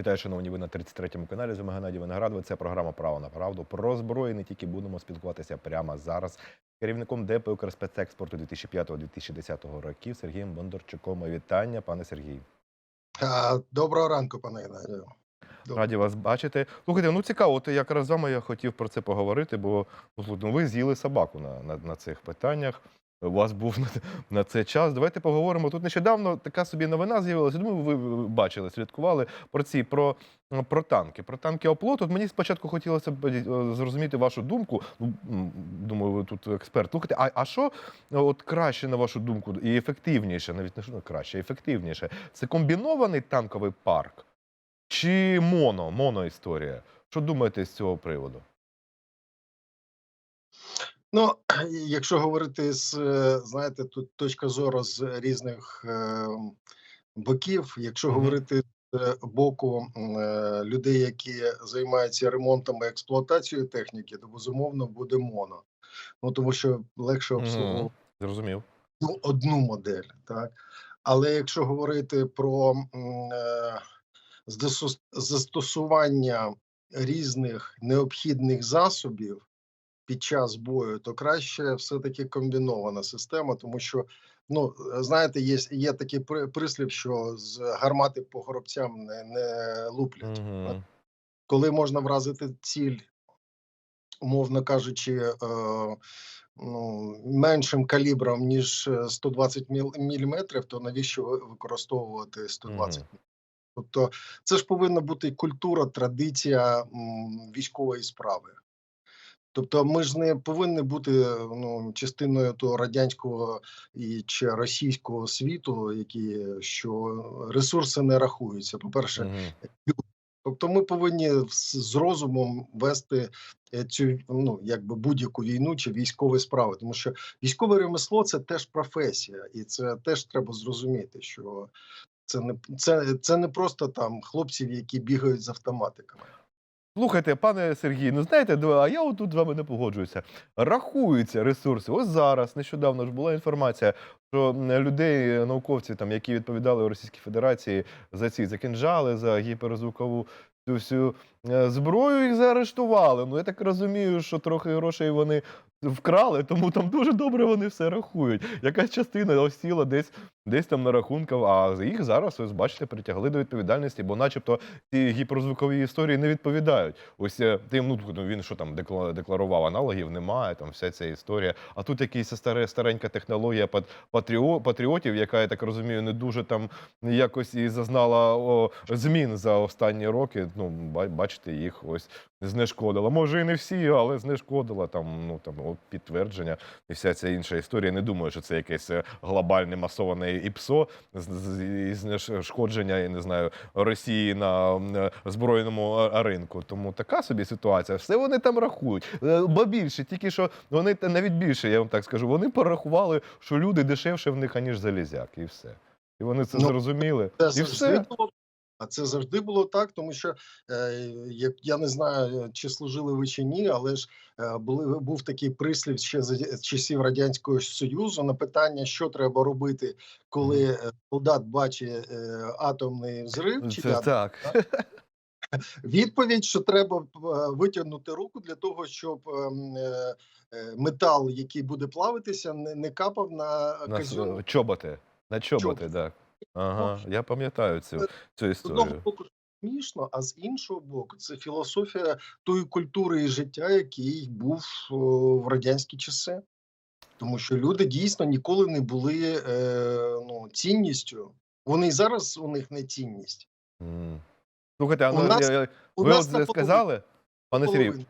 Вітаю, шановні, ви на 33-му каналі. З вами Геннадій Виноградовий. Це програма Право на правду. Про зброю не тільки будемо спілкуватися прямо зараз. Керівником ДП «Укрспецекспорту 2005-2010 років Сергієм Бондарчуком. Вітання, пане Сергій. Доброго ранку, пане Геннадію. Раді вас бачити. Слухайте, ну цікаво, от якраз з вами я хотів про це поговорити, бо ну, ну, ви з'їли собаку на, на, на цих питаннях. У вас був на, це час. Давайте поговоримо. Тут нещодавно така собі новина з'явилася. Думаю, ви бачили, слідкували про ці про, про танки. Про танки оплот. От мені спочатку хотілося б е, зрозуміти вашу думку. Ну, думаю, ви тут експерт. Слухайте, а, а що от краще, на вашу думку, і ефективніше, навіть не що ну, краще, ефективніше? Це комбінований танковий парк чи моно, моноісторія? Що думаєте з цього приводу? Ну, якщо говорити з, е, знаєте, тут точка зору з різних е, боків, якщо Мгм. говорити з боку е, людей, які займаються ремонтом і експлуатацією техніки, то безумовно буде моно. Ну тому що легше обслуговувати Зрозумів. ну, одну модель, так. Але якщо говорити про е, застосування різних необхідних засобів під час бою, то краще все-таки комбінована система, тому що, ну, е, знаєте, є, є такий при- прислів, що з гармати по горобцям не, не луплять. Угу. Коли можна вразити ціль, умовно кажучи, е, ну, меншим калібром, ніж е, 120 мм, то навіщо використовувати 120 Мгм. Тобто, це ж повинна бути культура, традиція м, військової справи. Тобто, ми ж не повинні бути ну, частиною того радянського і чи російського світу, які що ресурси не рахуються. По-перше, Угу. Тобто ми повинні з з розумом вести е, цю ну якби будь-яку війну чи військові справи, тому що військове ремесло це теж професія, і це теж треба зрозуміти, що це не це, це не просто там хлопців, які бігають з автоматиками. Слухайте, пане Сергій, ну знаєте, а я отут з вами не погоджуюся. Рахуються ресурси. Ось зараз, нещодавно ж була інформація, що людей, науковці, там, які відповідали у Російській Федерації за ці за кінжали, за гіперзвукову цю всю е, зброю, їх заарештували. Ну я так розумію, що трохи грошей вони вкрали, тому там дуже добре вони все рахують. Якась частина осіла десь, десь там на рахунках, а їх зараз, ось бачите, притягли до відповідальності, бо начебто ці гіперзвукові історії не відповідають. Ось е, тим, ну ну, він що там декла- декларував аналогів, немає там вся ця історія. А тут якась старе, старенька технологія пат- патріо, патріотів, яка я так розумію, не дуже там якось і зазнала о, змін за останні роки. Ну бачите, їх ось знешкодила. Може, і не всі, але знешкодила там. Ну там от підтвердження і вся ця інша історія. Не думаю, що це якесь е, глобальне масоване ІПСО і знешкодження, я не знаю, Росії на е, збройному ринку. Тому така собі ситуація. Все вони там рахують. Е, Бо більше, тільки що вони навіть більше, я вам так скажу. Вони порахували, що люди дешевше в них, аніж залізяк, і все. І вони це Ну, зрозуміли. Це і все. А це завжди було так, тому що е, як я не знаю, чи служили ви чи ні, але ж е, були був такий прислів ще за часів радянського союзу на питання, що треба робити, коли е, солдат бачить атомний взрив, чи Це так. відповідь, що треба витягнути руку для того, щоб ем, метал, який буде плавитися, не, не капав на На чоботи. На чоботи, Чоботи. так. Ага, я пам'ятаю цю, цю З одного історію. боку смішно, а з іншого боку, це філософія тої культури і життя, який був о, в радянські часи. Тому що люди дійсно ніколи не були е, ну, цінністю. Вони і зараз у них не цінність. М. Слухайте, а У ну, нас- я- я- У ви нас от наполовину- сказали, пане Сергію. Я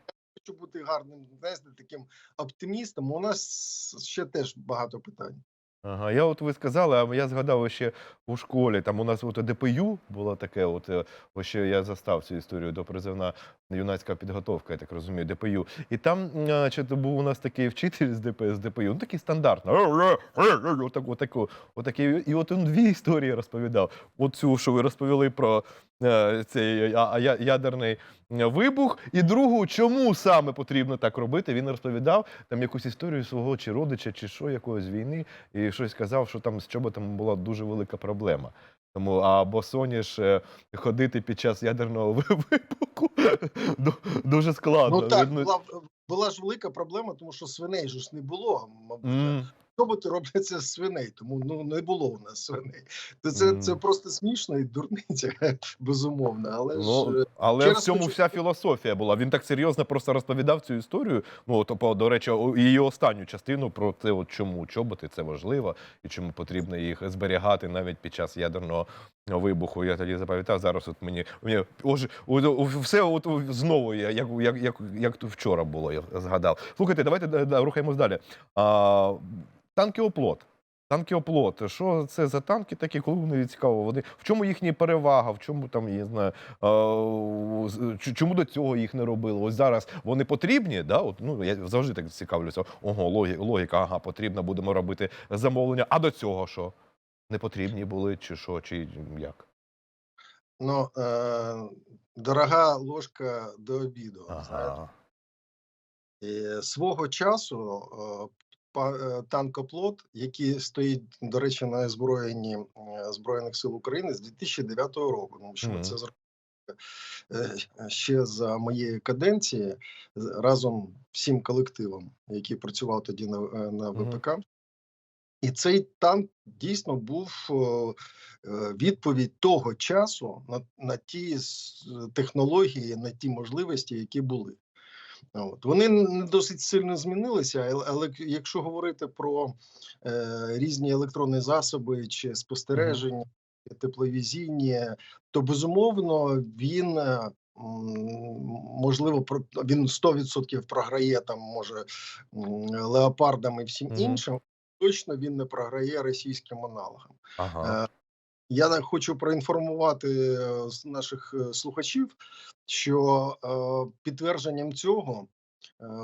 хочу бути гарним, знаєте, таким оптимістом. У нас ще теж багато питань. Ага, я от ви сказали, а я згадав ще у школі. Там у нас от ДПЮ було таке. От е, ще я застав цю історію до призивна юнацька підготовка, я так розумію, ДПЮ. І там, значить, був у нас такий вчитель з ДП з ДПЮ, ну такий стандартний. Отак, отаку, отакий. І от він дві історії розповідав. От цю, що ви розповіли про е, цей ядерний вибух, і другу, чому саме потрібно так робити. Він розповідав там якусь історію свого чи родича, чи що, якоїсь війни, і щось казав, що там з чоботом була дуже велика проблема. Тому або босоніж е, ходити під час ядерного вибуху дуже складно. Ну так, була, була ж велика проблема, тому що свиней ж не було. Мабуть, М, роботи робляться з свиней, тому ну не було у нас свиней. То це, це просто смішно і дурниця, безумовно. Але Ну, ж е, але в цьому хочу- вся філософія була. Він так серйозно просто розповідав цю історію. Ну, от, до речі, її останню частину про те, от чому чоботи це важливо і чому потрібно їх зберігати навіть під час ядерного вибуху. Я тоді запам'ятав. Зараз от мені, мені ож, все от знову я- як, як, як, як то вчора було, я згадав. Слухайте, давайте да, да, рухаємось далі. А, танки оплот. Танки оплот. Що це за танки такі? Коли вони цікаво? Вони в чому їхня перевага? В чому там я знаю? ч- Чому до цього їх не робили? Ось зараз вони потрібні. Да? От, ну я завжди так цікавлюся. Ого, логіка, ага, потрібно, будемо робити замовлення. А до цього що? Не потрібні були, чи що, чи як? ну, е, дорога ложка до обіду. Ага. І свого часу е, е, танкоплот, який стоїть, до речі, на озброєнні е, Збройних сил України з 2009 року, тому що ми Мгм. це зробили е, ще за моєї каденції разом всім колективом, який працював тоді на, е, на. ВПК. І цей танк дійсно був е, е, відповідь того часу на, на ті технології, на ті можливості, які були. От. Вони не досить сильно змінилися, але, якщо говорити про е, різні електронні засоби чи спостереження, тепловізійні, то безумовно він. е, Можливо, він 100% програє там, може, леопардам і всім Мгм. іншим. Точно він не програє російським аналогам. Ага. Я хочу проінформувати е, наших е, слухачів, що е, підтвердженням цього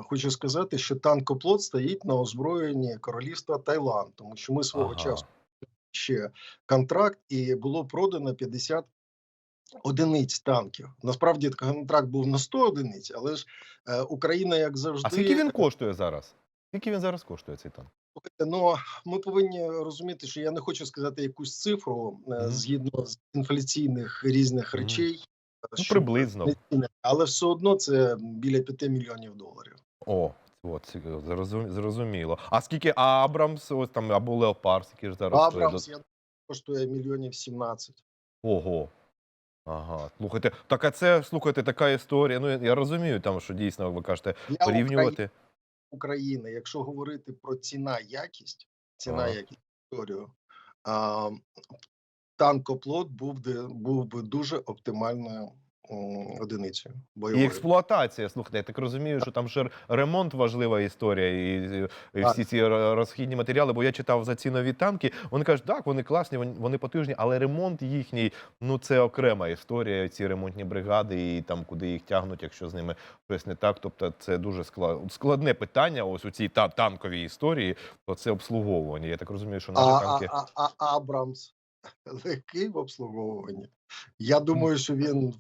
хочу сказати, що танкоплот стоїть на озброєнні королівства Таїланд, тому що ми свого ага. часу ще контракт і було продано 50 одиниць танків. Насправді контракт був на 100 одиниць, але ж Україна, як завжди, А скільки він коштує зараз? Скільки він зараз коштує цей танк? Ну, ми повинні розуміти, що я не хочу сказати якусь цифру е, згідно з інфляційних різних речей, Ну, що приблизно. але все одно це біля 5 мільйонів доларів. О, от зрозуміло. А скільки Абрамс, ось там або Леопард, скільки ж зараз? Абрамс я коштує мільйонів 17. Ого. Ага, слухайте, так а це слухайте, така історія. Ну я, я розумію, там що дійсно ви кажете, Для порівнювати. України, України, якщо говорити про ціна якість, ціна якість історію, танкоплот був, був би дуже оптимальною м, одиницею І експлуатація, слухайте, я так розумію, що там ще ремонт важлива історія, і, і всі ці розхідні матеріали. Бо я читав за ці нові танки. Вони кажуть, так, вони класні, вони- потужні, але ремонт їхній ну це окрема історія. Ці ремонтні бригади і там, куди їх тягнуть, якщо з ними щось не так. Тобто, це дуже скла- складне питання. Ось у цій та- танковій історії, то це обслуговування. Я так розумію, що наші А, танки. а, а, а Абрамс легкий в обслуговуванні. Я думаю, що він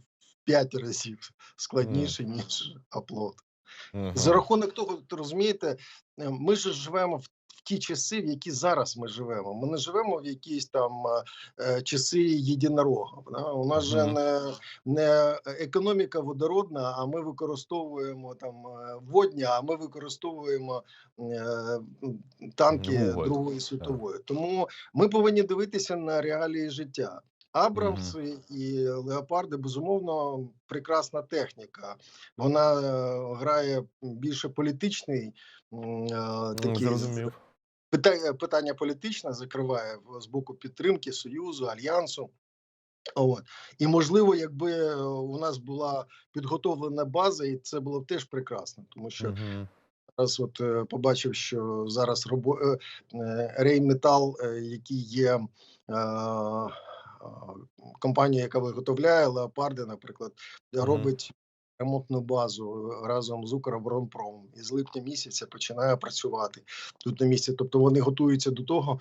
5 разів складніший, ніж Аплот. Мгм. За рахунок того, то розумієте, е, ми ж живемо в, ті часи, в які зараз ми живемо. Ми не живемо в якісь там е, часи єдинорога. Да? У нас же не, не економіка водородна, а ми використовуємо там е, водні, а ми використовуємо е, танки Вуголь. Другої світової. Тому ми повинні дивитися на реалії життя. Абрамси і леопарди безумовно прекрасна техніка. Вона е, грає більше політичний е, Ну, такий Зрозумів. питання, питання політичне закриває з боку підтримки Союзу, Альянсу. От. І можливо, якби у нас була підготовлена база, і це було б теж прекрасно, тому що зараз от е, побачив, що зараз робо... е, який є е, компанією, яка виготовляє леопарди, наприклад, робить ремонтну базу е, разом з Укроборонпромом і з липня місяця починає працювати тут на місці. Тобто вони готуються до того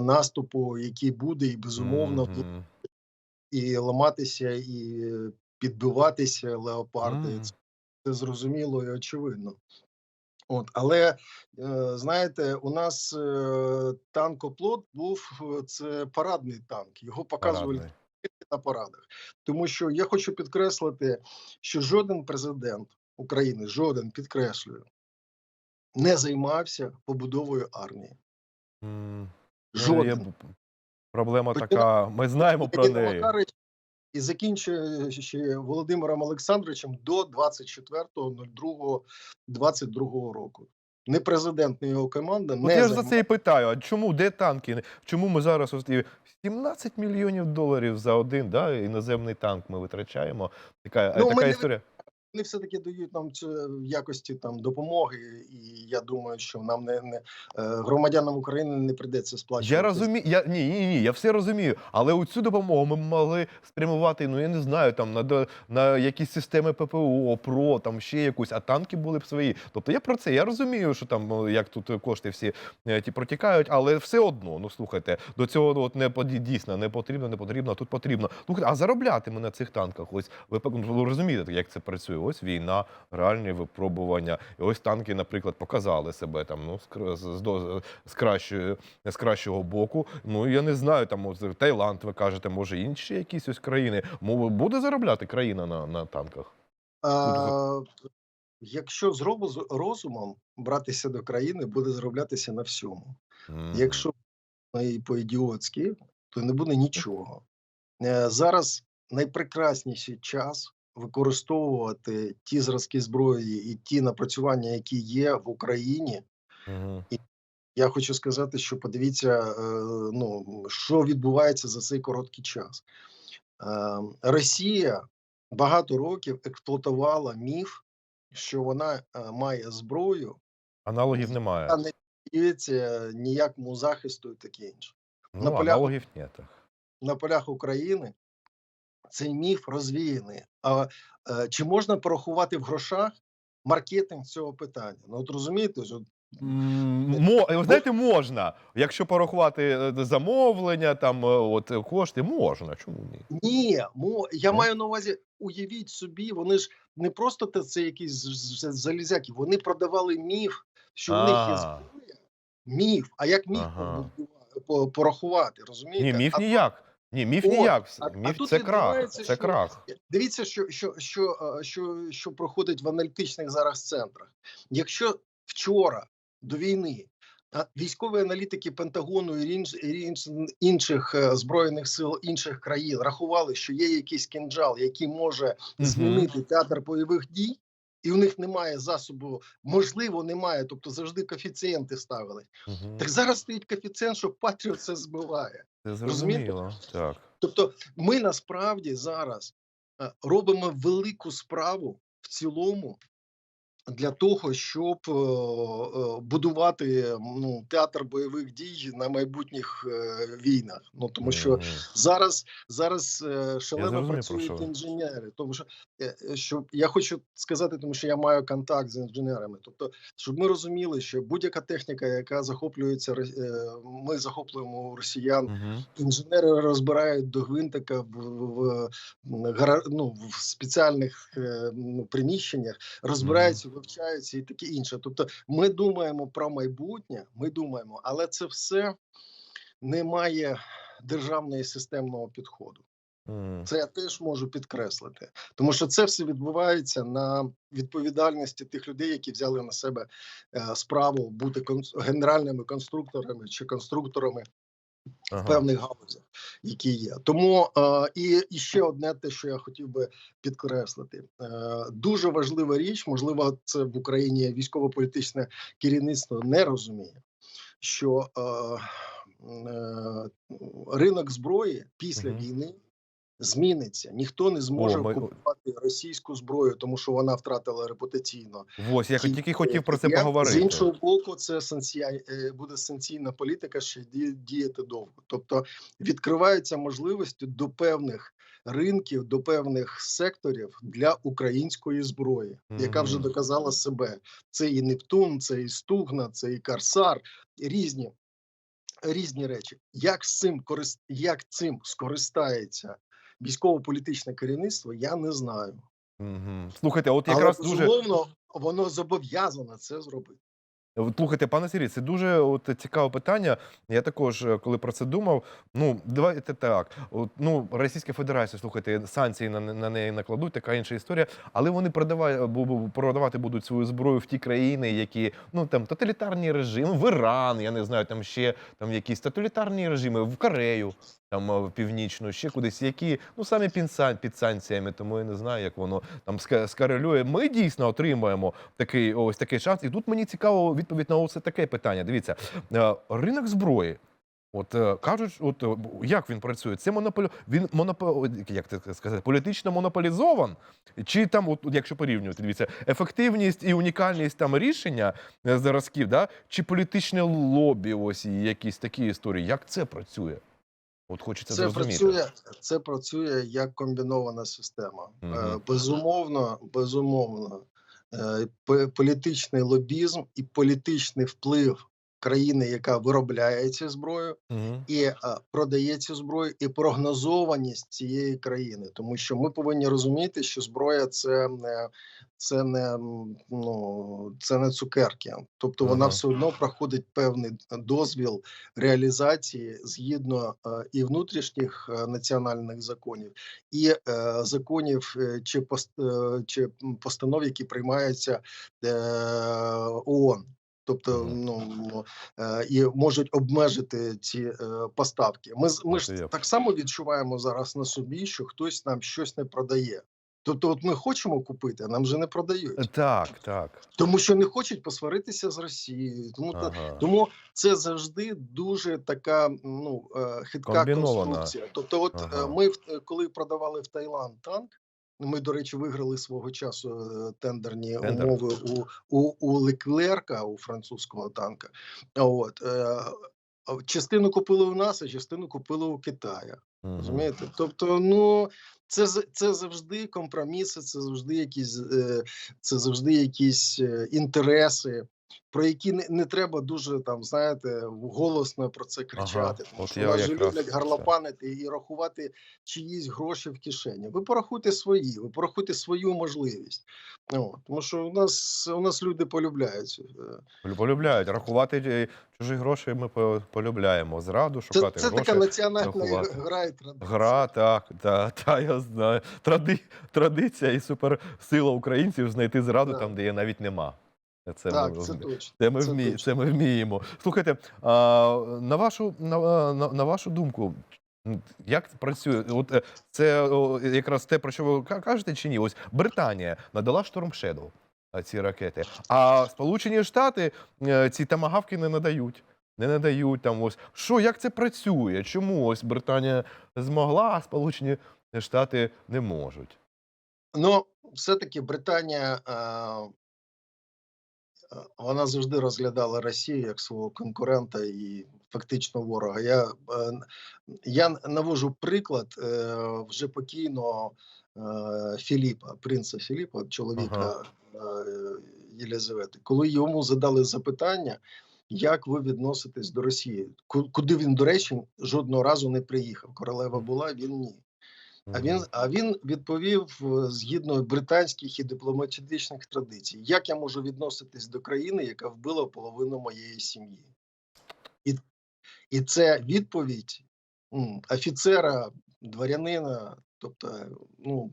наступу, який буде, і безумовно Мгм. і ламатися, і підбиватися леопарди. Мгм. Це, це зрозуміло і очевидно. От, але е, знаєте, у нас е, танкоплот був е, це парадний танк. Його показували Парадний. на порадах. Тому що я хочу підкреслити, що жоден президент України, жоден підкреслюю, не займався побудовою армії. Ну, Жоден. є Проблема така. Ми знаємо про неї. І закінчуючи Володимиром Олександровичем до 24.02.22 року. Не президент, не його команда От не я ж за це і питаю: а чому де танки? Чому ми зараз ось і 17 мільйонів доларів за один да, іноземний танк ми витрачаємо? Така, Ну, ми така не Вони все-таки дають нам це в якості там допомоги, і я думаю, що нам не, не е, громадянам України не прийдеться сплачувати. Я розумію, я ні, ні, ні, я все розумію. Але у цю допомогу ми могли спрямувати, ну я не знаю, там на на якісь системи ППО, ПРО, там ще якусь, а танки були б свої. Тобто я про це я розумію, що там як тут кошти всі е, ті протікають, але все одно, ну слухайте, до цього ну, от не дійсно не потрібно, не потрібно, а тут потрібно. Слухайте, а заробляти ми на цих танках? Ось ви ви розумієте, як це працює? Ось війна, реальні випробування. І ось танки, наприклад, показали себе там ну з, з, з, кращої з кращого боку. Ну я не знаю, там Таїланд, ви кажете, може інші якісь ось країни. Мов буде заробляти країна на, на танках? А, якщо з розумом братися до країни, буде зароблятися на всьому. Мгм. Якщо і по-ідіотськи, то не буде нічого. Е, Зараз найпрекрасніший час використовувати ті зразки зброї і ті напрацювання, які є в Україні. Мгм. Я хочу сказати, що подивіться, е, ну що відбувається за цей короткий час. Е, Росія багато років експлуатувала міф, що вона е, має зброю, Аналогів немає. а не піддається ніякому захисту і таке інше. Ну, на полях- аналогів ні. Так. На полях України цей міф розвіяний. А е, чи можна порахувати в грошах маркетинг цього питання? Ну от розумієте, от Мо, знаєте, можна. Якщо порахувати е, замовлення, там е, от кошти, можна. Чому ні? Ні, мо я маю на увазі, уявіть собі, вони ж не просто те це якісь залізяки, вони продавали міф, що в них є зброя. Міф. А як міф Ага. порахувати, розумієте? Ні, міф ніяк. Ні, міф От, ніяк. а- а Міф тут це крах. Це що- крах. Дивіться, що, що, що, е, що, що проходить в аналітичних зараз центрах. Якщо вчора до війни а, військові аналітики Пентагону і інш- інш- інших е, збройних сил інших країн рахували, що є якийсь кінжал, який може змінити театр бойових дій. І у них немає засобу, можливо, немає, тобто завжди коефіцієнти ставили. Угу. Так зараз стоїть коефіцієнт, що Патріот це збиває. Це зрозуміло. Так. Тобто, ми насправді зараз е, робимо велику справу в цілому для того, щоб е, е, будувати ну, театр бойових дій на майбутніх е, війнах. Ну тому що зараз зараз шалено працюють інженери. Тому що е, я хочу сказати, тому що я маю контакт з інженерами. Тобто, щоб ми розуміли, що будь-яка техніка, яка захоплюється, ми захоплюємо у росіян. Інженери розбирають до гвинтика в, в, в, ну, в спеціальних ну, приміщеннях, розбираються, вивчаються і таке інше. Тобто, ми думаємо про майбутнє, ми думаємо, але це все не має державного і системного підходу. Це я теж можу підкреслити, тому що це все відбувається на відповідальності тих людей, які взяли на себе е, справу бути генеральними конструкторами чи конструкторами в певних галузях, які є. Тому е, і, ще одне, те, що я хотів би підкреслити, е, дуже важлива річ, можливо, це в Україні військово-політичне керівництво не розуміє, що е, е, ринок зброї після Мгм. війни. Зміниться, ніхто не зможе О, ми- купувати російську зброю, тому що вона втратила репутаційно. Ось я Ті- тільки хотів про це Я- поговорити. З іншого боку, це санкція, е, буде санкційна політика, що діяти довго. Тобто відкриваються можливості до певних ринків, до певних секторів для української зброї, яка вже доказала себе. Це і Нептун, це і Стугна, це і Карсар, різні. Різні речі, як цим як цим скористається військово-політичне керівництво, я не знаю. Мгм. Слухайте, от Але дуже безумовно, воно зобов'язане це зробити. Слухайте, пане Сергій, це дуже от цікаве питання. Я також, е, коли про це думав, ну давайте так. От, ну, Російська Федерація, слухайте, санкції на, на неї накладуть, така інша історія. Але вони продавай, бу- бу- продавати будуть свою зброю в ті країни, які ну там тоталітарні режими, в Іран, я не знаю, там ще там якісь тоталітарні режими, в Корею, там е, в північну, ще кудись, які ну самі під, під санкціями, тому я не знаю, як воно там ска- скорелює. Ми дійсно отримаємо такий ось такий шанс. І тут мені цікаво відповідь на ось таке питання. Дивіться, е, ринок зброї. От е, кажуть, от як він працює? Це монополі... він монопо... як це сказати, політично монополізован? Чи там, от, якщо порівнювати, дивіться, ефективність і унікальність там рішення зразків, да? чи політичне лобі, ось і якісь такі історії? Як це працює? От хочеться Це зрозуміти. працює, це працює як комбінована система. Мгм. Безумовно, безумовно, е, політичний лобізм і політичний вплив країни, яка виробляє цю зброю, Мгм. і е, продає цю зброю, і прогнозованість цієї країни, тому що ми повинні розуміти, що зброя це не це не ну це не цукерки, тобто вона Ага. все одно проходить певний дозвіл реалізації згідно е, і внутрішніх е, національних законів, і е, законів е, чи пост, е, чи постанов, які приймаються е, ООН. Тобто, ну е, і можуть обмежити ці е, поставки. Ми ми ж так само відчуваємо зараз на собі, що хтось нам щось не продає. Тобто, от ми хочемо купити, а нам вже не продають, Так, так. тому що не хочуть посваритися з Росією. Тому та- тому це завжди дуже така ну е, хитка конструкція. Тобто, от е, Ага. ми е, коли продавали в Таїланд танк. Ми, до речі, виграли свого часу е, тендерні Тендер. умови у, у, у Леклерка, у французького танка. От е, частину купили у нас, а частину купили у Китая. Розумієте? Тобто, ну це це завжди компроміси, це завжди якісь е, це завжди якісь інтереси, про які не, не треба дуже там, знаєте, голосно про це кричати. тому що я нас же люблять це. гарлопанити і рахувати чиїсь гроші в кишені. Ви порахуйте свої, ви порахуйте свою можливість. От, тому що у нас у нас люди полюбляють. е, Полюбляють. Рахувати е, чужі гроші ми полюбляємо. Зраду шукати це гроші. така національна рахувати. гра і традиція. Гра, так, та, та, я знаю. Тради, традиція і суперсила українців знайти зраду Так. там, де її навіть нема. Це Так, ми, це точно. це ми, це вмі, точно. це ми вміємо. Слухайте, а, на, вашу, на, на, на вашу думку, як працює? От е, це о, якраз те, про що ви кажете, чи ні? Ось Британія надала Storm Shadow, ці ракети, а Сполучені Штати е, ці тамагавки не надають. Не надають там ось. Що, як це працює? Чому ось Британія змогла, а Сполучені Штати не можуть? Ну, все-таки Британія е, вона завжди розглядала Росію як свого конкурента і фактично ворога. Я, е, я навожу приклад е, вже покійного е, Філіпа, принца Філіпа, чоловіка е, Єлизавети. Коли йому задали запитання, як ви відноситесь до Росії, Ку- куди він, до речі, жодного разу не приїхав. Королева була, він ні. А він, а він відповів е, згідно британських і дипломатичних традицій, як я можу відноситись до країни, яка вбила половину моєї сім'ї, і, і це відповідь офіцера, дворянина. Тобто, ну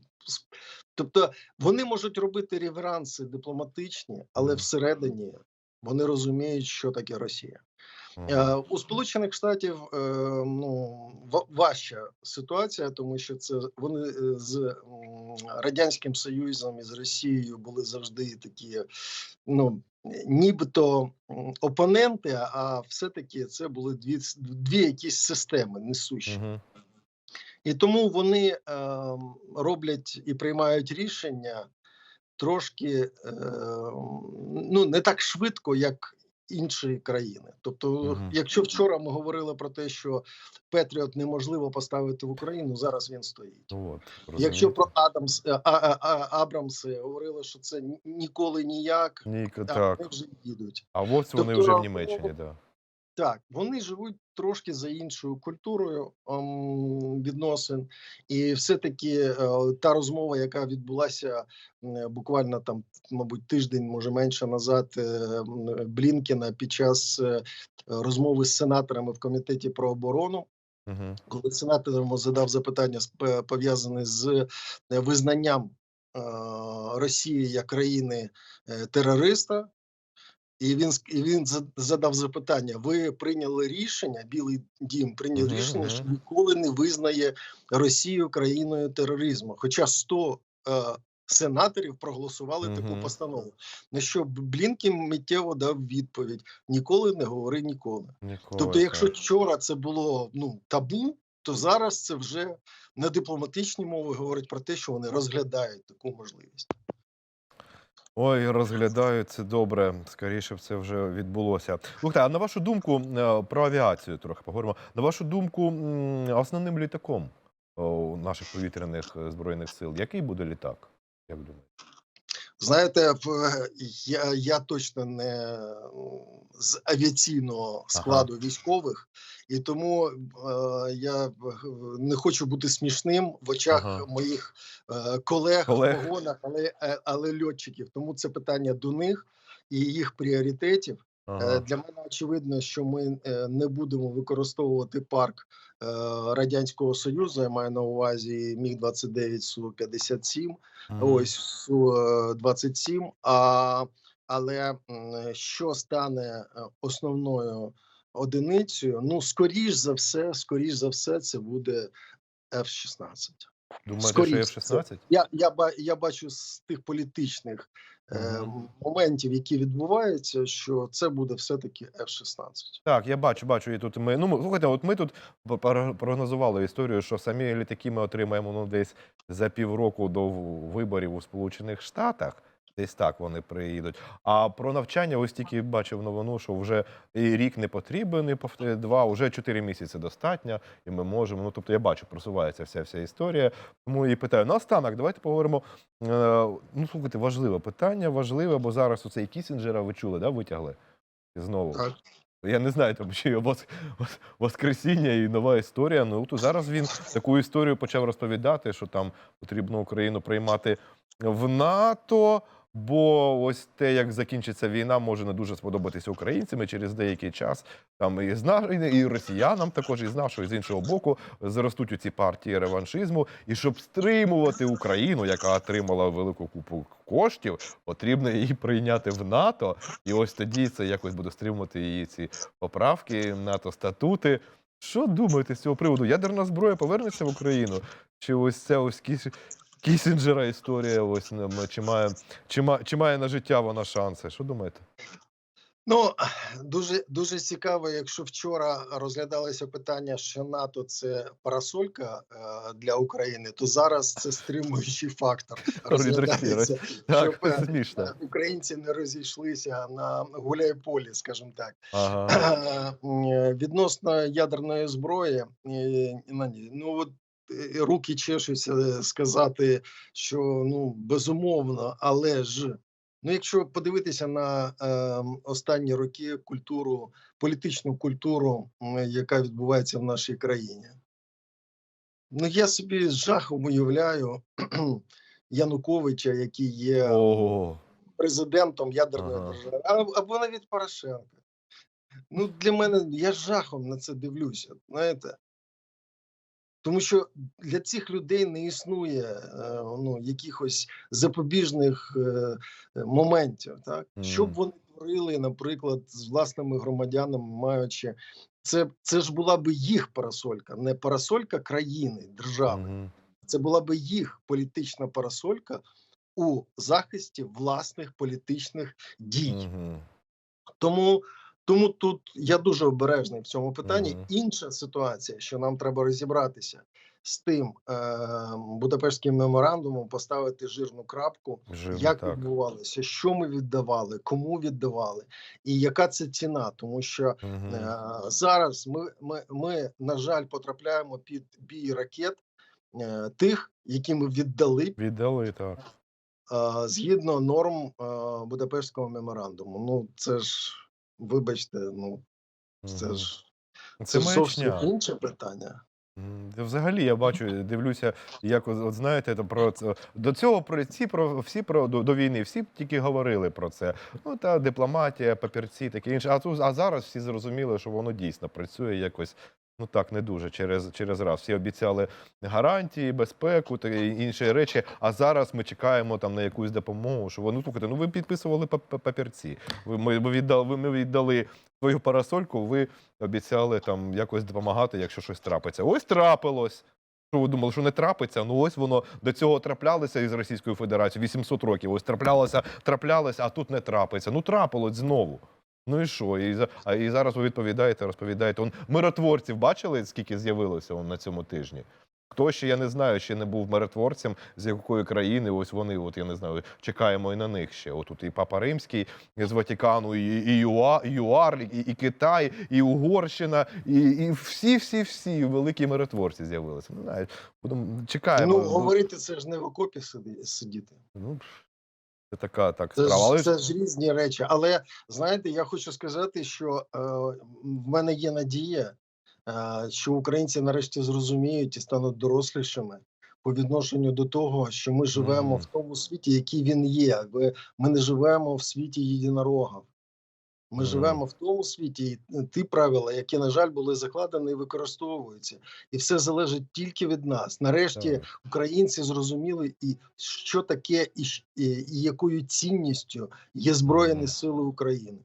тобто вони можуть робити реверанси дипломатичні, але всередині вони розуміють, що таке Росія. Е, У Сполучених Штатів е, ну важча ситуація, тому що це вони е, з радянським Союзом і з Росією були завжди такі, ну нібито опоненти, а все-таки це були дві дві якісь системи несущі. Мгм. І тому вони е, роблять і приймають рішення трошки е, ну не так швидко, як інші країни. Тобто, Мгм. якщо вчора ми говорили про те, що Петріот неможливо поставити в Україну, зараз він стоїть. От, Якщо про Адамс а, а, а, Абрамси говорили, що це ніколи ніяк, Ні, а так. вони вже їдуть. А ось вони Тобто, вже в Німеччині, Німеччині, да. Так, вони живуть трошки за іншою культурою ем, відносин, і все-таки е, та розмова, яка відбулася е, буквально там, мабуть, тиждень, може менше назад, е, м, Блінкена під час е, розмови з сенаторами в комітеті про оборону, Угу. коли сенатор задав запитання з- пов'язане з е, визнанням е, Росії як країни е, терориста. І він і він за- задав запитання: ви прийняли рішення, Білий Дім прийняв Мгм, рішення, що ніколи не визнає Росію країною тероризму. Хоча 100 е, сенаторів проголосували таку постанову. На що Блінкін миттєво дав відповідь: ніколи не говори ніколи. Ніколи, Тобто, якщо вчора це було ну табу, то зараз це вже на дипломатичній мові говорить про те, що вони розглядають таку можливість. Ой, розглядаю це добре. Скоріше це вже відбулося. Слухайте, а на вашу думку, е, про авіацію трохи поговоримо. На вашу думку, основним літаком у наших повітряних е, збройних сил, який буде літак? Як думаєте? Знаєте, в- я, я точно не з авіаційного складу військових, і тому е, я е, не хочу бути смішним в очах Ага. моїх е, колег, Колег. в погонах, але, е, але льотчиків. Тому це питання до них і їх пріоритетів. Е, Ага. Для мене очевидно, що ми е, не будемо використовувати парк е, радянського союзу. Я маю на увазі міг 29 су 57 Мгм. ось су 27 А але що стане е, основною одиницею? Ну скоріш за все, скоріш за все, це буде F-16. Думаєте, скоріше що F-16? Я, я, я бачу з тих політичних е, моментів, які відбуваються, що це буде все-таки F-16. Так, я бачу, бачу. І тут ми. Ну, ми- слухайте, от ми тут прогнозували історію, що самі літаки ми отримаємо ну, десь за півроку до виборів у Сполучених Штатах. Десь так вони приїдуть. А про навчання ось тільки бачив новину, що вже і рік не потрібен, і два, вже чотири місяці достатньо, і ми можемо. Ну, тобто я бачу, просувається вся вся історія. Тому і питаю. Наостанок, давайте поговоримо. Е, ну, слухайте, важливе питання, важливе, бо зараз оцей Кісінджера ви чули, да, витягли? Знову. Так. Я не знаю, там вос- Воскресіння і нова історія. Ну то зараз він таку історію почав розповідати, що там потрібно Україну приймати в НАТО. Бо ось те, як закінчиться війна, може не дуже сподобатися українцям і через деякий час. Там і з на- і росіянам, також і з нашого, і з іншого боку, зростуть у ці партії реваншизму. І щоб стримувати Україну, яка отримала велику купу коштів, потрібно її прийняти в НАТО. І ось тоді це якось буде стримувати її ці поправки, НАТО статути. Що думаєте з цього приводу? Ядерна зброя повернеться в Україну? Чи ось це ось. Кісінджера історія? Ось чи має, чи, має, чи має на життя вона шанси? Що думаєте? Ну дуже дуже цікаво, якщо вчора розглядалося питання, що НАТО це парасолька е, для України, то зараз це стримуючий фактор. Розглядається, Так, щоб е, смішно. е, українці не розійшлися на гуляй-полі, скажімо так. Ага. Відносно ядерної зброї, ній, ну от руки чешуться е, сказати, що ну безумовно, але ж. Ну, якщо подивитися на е, останні роки культуру, політичну культуру, яка відбувається в нашій країні, ну я собі з жахом уявляю Януковича, який є Ого. президентом ядерної Ага. держави, а- або навіть Порошенка. Ну, для мене я з жахом на це дивлюся, знаєте. Тому що для цих людей не існує е, ну, якихось запобіжних е, е, моментів. Так? Що б вони творили, наприклад, з власними громадянами, маючи це, це ж була би їх парасолька, не парасолька країни, держави. Це була би їх політична парасолька у захисті власних політичних дій. Тому, тому тут я дуже обережний в цьому питанні. Мгм. Інша ситуація, що нам треба розібратися з тим е, Будапештським меморандумом, поставити жирну крапку, Жирно, як так. відбувалося, що ми віддавали, кому віддавали, і яка це ціна, тому що Мгм. Е, Зараз ми, ми, ми, на жаль, потрапляємо під бій ракет е, тих, які ми віддали Віддали так. е, згідно норм е, Будапештського меморандуму. Ну це ж, вибачте, ну Це ж Це, це, ж зовсім інше питання. Взагалі, я бачу, дивлюся, як от знаєте, то про це до цього про ці про всі про до, до війни, всі тільки говорили про це. Ну та дипломатія, папірці, таке інше. А тут а зараз всі зрозуміли, що воно дійсно працює якось. Ну так, не дуже через, через раз. Всі обіцяли гарантії, безпеку та інші речі. А зараз ми чекаємо там на якусь допомогу. Що вони слухайте, ну ви підписували пап- пап- папірці. Ви ми віддали, ви ми віддали свою парасольку. Ви обіцяли там якось допомагати, якщо щось трапиться. Ось трапилось. Що ви думали, що не трапиться? Ну ось воно до цього траплялося із Російською Федерацією 800 років. Ось траплялося, траплялося, а тут не трапиться. Ну трапилось знову. Ну і що? І, за- а і зараз ви відповідаєте, розповідаєте. Он миротворців бачили, скільки з'явилося он на цьому тижні? Хто ще, я не знаю, ще не був миротворцем, з якої країни, ось вони, от я не знаю, чекаємо і на них ще. Отут і Папа Римський з Ватикану, і, і, ЮА, і ЮАР, і, і Китай, і Угорщина, і, і всі, всі, всі великі миротворці з'явилися. Ну, знаєш, будемо чекаємо. Ну, говорити це ж не в окопі сиди- сидіти. Ну, це така так справа. Це, це ж різні речі. Але знаєте, я хочу сказати, що е, в мене є надія, е, що українці нарешті зрозуміють і стануть дорослішими по відношенню до того, що ми живемо mm. в тому світі, який він є. Ми не живемо в світі єдинорогів. Ми Мгм. живемо в тому світі, і е, ті правила, які, на жаль, були закладені і використовуються. І все залежить тільки від нас. Нарешті так. українці зрозуміли, і що таке, і, і, і якою цінністю є Збройні. Сили України.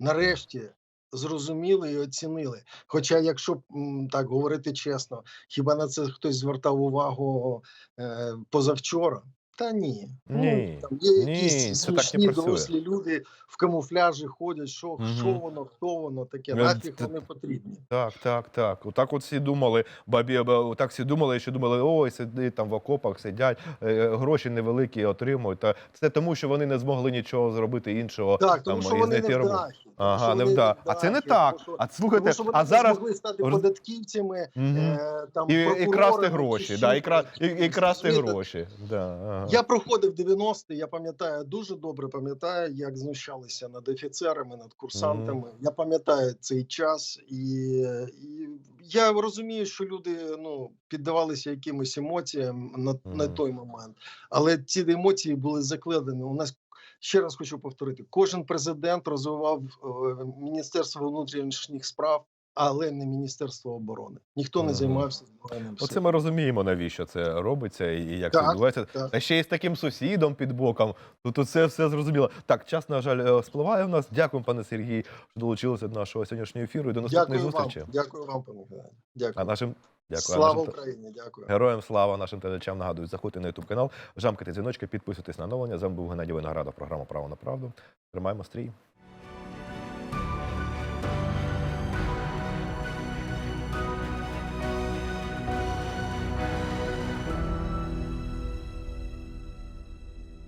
Нарешті зрозуміли і оцінили. Хоча, якщо так говорити чесно, хіба на це хтось звертав увагу е, позавчора? Та ні. Ні. Ну, там є Ні, якісь це так не дорослі люди в камуфляжі ходять, що, Мгм. що воно, хто воно таке, Е, нафіг вони потрібні. Так, так, так. Отак от всі думали, бабі, ба- так всі думали, що думали, ой, сидять там в окопах, сидять, е, гроші невеликі отримують. Та це тому, що вони не змогли нічого зробити іншого. Так, тому там, що вони не роботу. Ага, не вда. А це не так. тому що- А слухайте, тому що вони а зараз змогли стати податківцями, Мгм. е, там, і, і красти гроші, да, і, і, і красти гроші. Да, ага. Я проходив 90-ті, я пам'ятаю, дуже добре пам'ятаю, як знущалися над офіцерами, над курсантами. Я пам'ятаю цей час, і, і я розумію, що люди ну, піддавалися якимось емоціям на, на той момент. Але ці емоції були закладені. У нас ще раз хочу повторити: кожен президент розвивав е, Міністерство внутрішніх справ. Але не Міністерство оборони. Ніхто не займався збройним Оце ми розуміємо, навіщо це робиться і як це відбувається. так. Та ще й з таким сусідом під боком. Тут це все зрозуміло. Так, час, на жаль, е, спливає в нас. Дякуємо, пане Сергій, що долучилися до нашого сьогоднішнього ефіру і до наступної Дякую вам, зустрічі. дякую вам, пане Дякую. А нашим дякую. Слава нашим... Україні! Дякую. Героям слава нашим глядачам нагадую, заходьте на YouTube канал, жамкайте дзвіночки, підписуйтесь на оновлення. З вами був Геннадій Виноградов, програма Право на правду. Тримаємо стрій.